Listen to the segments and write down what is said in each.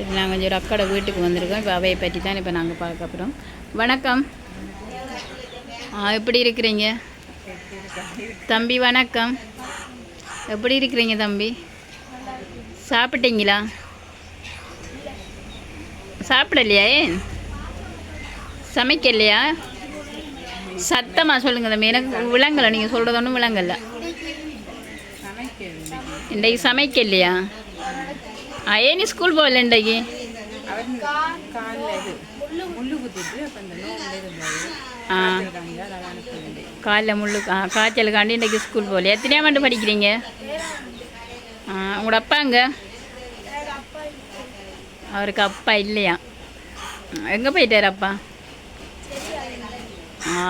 சரி நாங்கள் கொஞ்சம் அக்கடை வீட்டுக்கு வந்திருக்கோம். இப்போ அவையை பற்றி தான் இப்போ நாங்கள் பார்க்க போகிறோம் வணக்கம். ஆ எப்படி இருக்கிறீங்க? தம்பி வணக்கம். எப்படி இருக்கிறீங்க தம்பி? சாப்பிட்டீங்களா? சாப்பிடலையா ஏன்? சமைக்கலையா? சத்தமாக சொல்லுங்கள் தம்பி. எனக்கு விளங்கலை. நீங்கள் சொல்கிறது ஒன்றும் விளங்கல. இன்றைக்கு சமைக்கலையா? ஆ ஏன் ஸ்கூல் போகல இன்றைக்கு? காலில் முள்ளு காய்ச்சல் காண்டி இன்றைக்கு ஆ காய்ச்சலுக்காண்டி இன்றைக்கி ஸ்கூல் போகல எத்தனையாம் ஆண்டு படிக்கிறீங்க? உங்களோட அப்பா அப்பாங்க அவருக்கு அப்பா இல்லையா? எங்கே போயிட்டார் அப்பா?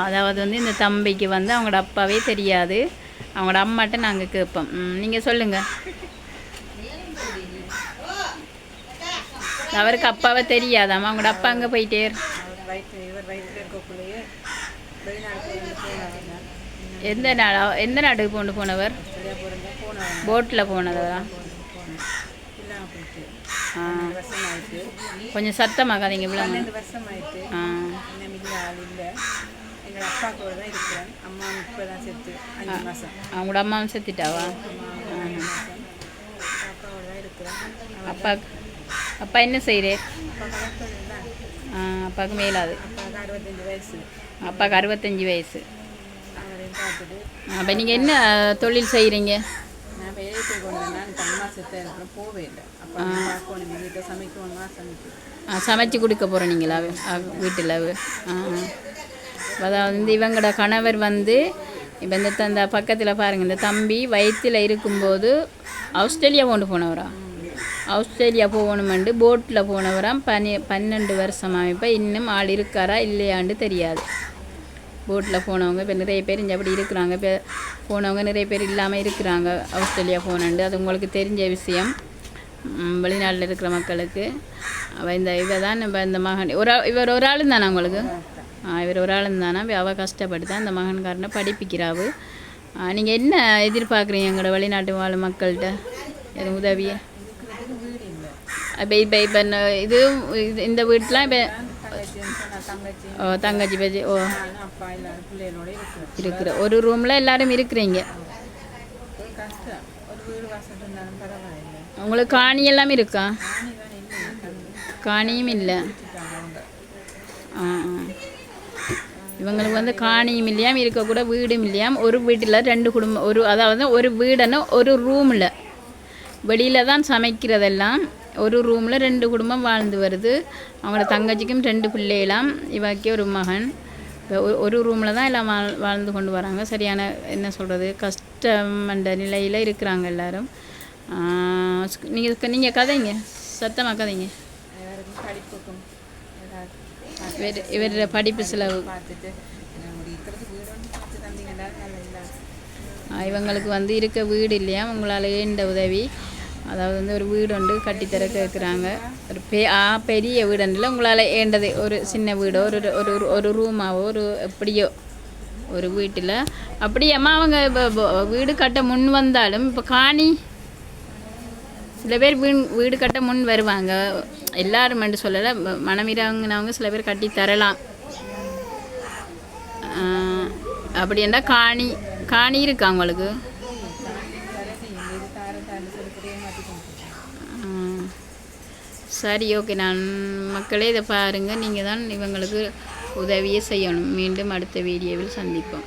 அதாவது வந்து இந்த தம்பிக்கு வந்து அவங்களோட அப்பாவே தெரியாது. அவங்களோட அம்மாட்ட நாங்கள் கேட்போம். நீங்கள் சொல்லுங்கள் அவருக்கு அப்பாவை தெரியாதாம்மா அவங்களோட அப்பா அங்கே போயிட்டேர் அவர் வயிற்று இவர் வயிற்றில் இருக்கக்குள்ளேயே வெளிநாடு போய் போனவங்க எந்த நாடா எந்த நாட்டுக்கு கொண்டு போனவர்? போட்டில் போனதா? போயிட்டு ஆ. கொஞ்சம் பன்னெண்டு வருஷம் ஆயிட்டு ஆ ஆள் இல்லை. எங்கள் அப்பா கூட தான் இருக்கிறேன். அம்மா இப்போ தான் செத்து அஞ்சு மாதம் அவங்களோட அம்மா செத்துட்டாவா? அப்பாவோட தான் இருக்கிறேன். அப்பா அப்பா என்ன செய்கிறே அப்பாவுக்கு மேலாது. அப்பாவுக்கு அறுபத்தஞ்சு வயசு. அப்பாவுக்கு அறுபத்தஞ்சி வயசு அப்போ நீங்கள் என்ன தொழில் செய்கிறீங்க நான் போய் அம்மா அப்போ பார்க்கணும் வீட்டை சமைக்கணும் சமைச்சு கொடுக்க போகிறீங்களா வீட்டில் அதாவது வந்து இவங்களோட கணவர் வந்து இப்போ இந்த அந்த இந்த பக்கத்தில் பாருங்கள் இந்த தம்பி வயிற்றில் இருக்கும்போது ஆஸ்திரேலியா கொண்டு போனவரா? ஆஸ்திரேலியா போகணுமெண்டு போட்டில் போனவராம் பனி பன்னெண்டு வருஷமாக இப்போ இன்னும் ஆள் இருக்காரா இல்லையாண்டு தெரியாது. போட்டில் போனவங்க இப்போ நிறைய பேர் இங்கே அப்படி இருக்கிறாங்க. இப்போ போனவங்க நிறைய பேர் இல்லாமல் இருக்கிறாங்க ஆஸ்திரேலியா போனண்டு அது உங்களுக்கு தெரிஞ்ச விஷயம். வெளிநாட்டில் இருக்கிற மக்களுக்கு. அவள் இந்த இவ தான் இப்போ இந்த மகன். ஒரு இவர் ஒரு ஆளும் தானே உங்களுக்கு? இவர் ஒரு ஆளும் தானே? அவள் கஷ்டப்பட்டு தான் இந்த மகன்காரனை படிப்பிக்கிறாவு. நீங்கள் என்ன எதிர்பார்க்குறீங்க எங்களோட வெளிநாட்டு வாழும் மக்கள்கிட்ட? எதுவும் உதவியை? இப்போ இப்போ இப்போ இது இது- இந்த வீட்டிலாம் இப்போ தங்கச்சி ஓ தங்கச்சி பேச்சு ஓ. இருக்கிற ஒரு ரூமில் எல்லாரும் இருக்கிறீங்க. கஷ்டம் உங்களுக்கு காணி எல்லாம் இருக்கா? காணியும் இல்லை. ஆ ஆ. இவங்களுக்கு வந்து காணியும் இல்லையாம் இருக்கக்கூட வீடும் இல்லையாம். ஒரு வீட்டில் ரெண்டு குடும்பம் ஒரு அதாவது ஒரு வீடுன்னு ஒரு ரூமில் வெளியில் தான் சமைக்கிறதெல்லாம். ஒரு ரூமில் ரெண்டு குடும்பம் வாழ்ந்து வருது. அவங்களோட தங்கச்சிக்கும் ரெண்டு பிள்ளைகளாம் இவாக்கி ஒரு மகன். ஒரு- ஒரு ரூமில் தான் எல்லாம் வாழ் வாழ்ந்து கொண்டு வராங்க. சரியான என்ன சொல்கிறது கஷ்டம் என்ற நிலையில் இருக்கிறாங்க எல்லாரும். நீங்கள் நீங்கள் கதைங்க. சத்தமாக கதைங்க. எல்லாருக்கும் இவர் படிப்பு செலவு. பார்த்துட்டு இவங்களுக்கு வந்து இருக்க வீடு இல்லையா? உங்களால் இந்த உதவி. அதாவது வந்து ஒரு வீடு ஒன்று கட்டித்தர கேட்குறாங்க ஒரு பெ ஆ பெரிய வீடுல உங்களால் ஏண்டது? ஒரு சின்ன வீடோ ஒரு ஒரு ஒரு- ஒரு ரூமாவோ ஒரு எப்படியோ. ஒரு வீட்டில். அப்படியேம்மா அவங்க இப்போ வீடு கட்ட முன் வந்தாலும் இப்போ காணி. சில பேர் வீண் வீடு கட்ட முன் வருவாங்க. எல்லாரும் என்று சொல்லலை மனமிறங்கினவங்க சில பேர் கட்டி தரலாம். அப்படி என்றால் காணி காணி இருக்கா உங்களுக்கு? சரி ஓகே நான் மக்களே இதை பாருங்கள் நீங்கள் தான் இவங்களுக்கு உதவியே செய்யணும். மீண்டும் அடுத்த வீடியோவில் சந்திப்போம்.